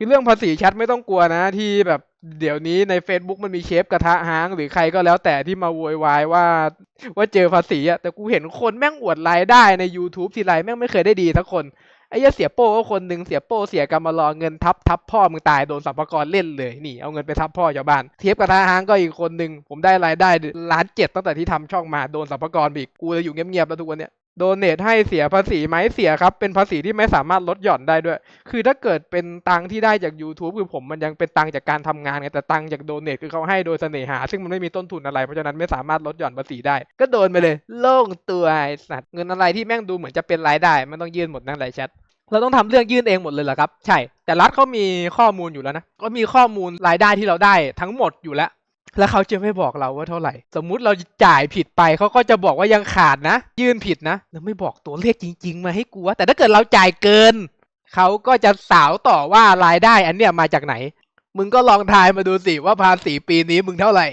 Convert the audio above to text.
คือเรื่องภาษีแชทไม่ต้องกลัวนะ ที่แบบเดี๋ยวนี้ใน Facebook มันมีเชฟกระทะห้างหรือใครก็แล้วแต่ที่มาโวยวายว่า ว่าเจอภาษีอะแต่กูเห็นคนแม่งอวดรายได้ใน YouTube ทีไรแม่งไม่เคยได้ดีสักคนไอ้เสียโป้ก็คนหนึ่งเสียโป้เสียกรรมารอเงินทับทับพ่อมึงตายโดนสัมภากรเล่นเลยนี่เอาเงินไปทับพ่อชาวบ้านเทปกระทะห้างก็อีกคนหนึ่งผมได้รายได้ล้านเจ็ดตั้งแต่ที่ทำช่องมาโดนสัมภากรอีกกูเลยอยู่เงียบๆแล้วทุกวันเนี้ยโดเนทให้เสียภาษีไหมเสียครับ เป็นภาษีที่ไม่สามารถลดหย่อนได้ด้วย คือถ้าเกิดเป็นตังที่ได้จาก YouTube คือผมมันยังเป็นตังจากการทำงานไงแต่ตังจากโดเนทคือเขาให้โดยเสน่หา ซึ่งมันไม่มีต้นทุนอะไร เพราะฉะนั้นไม่สามารถลดหย่อนภาษีได้ ก็โดนไปเลย โล่งตัวไอ้สัตว์เงินอะไรที่แม่งดูเหมือนจะเป็นรายได้มันต้องยื่นหมดนั่นแหละแชทเราต้องทำเรื่องยื่นเองหมดเลยเหรอครับ ใช่ แต่รัฐเขามีข้อมูลอยู่แล้วนะ ก็มีข้อมูลรายได้ที่เราได้ทั้งหมดอยู่แล้ว แล้วเขาจะไม่บอกเราว่าเท่าไหร่ สมมุติเราจ่ายผิดไปเขาก็จะบอกว่ายังขาดนะ ยื่นผิดนะ แล้วไม่บอกตัวเลขจริง ๆ มาให้กูว่าแต่ถ้าเกิดเราจ่ายเกิน เขาก็จะสาวต่อว่ารายได้อันเนี้ยมาจากไหน มึงก็ลองทายมาดูสิว่าภาษีปีนี้มึงเท่าไหร่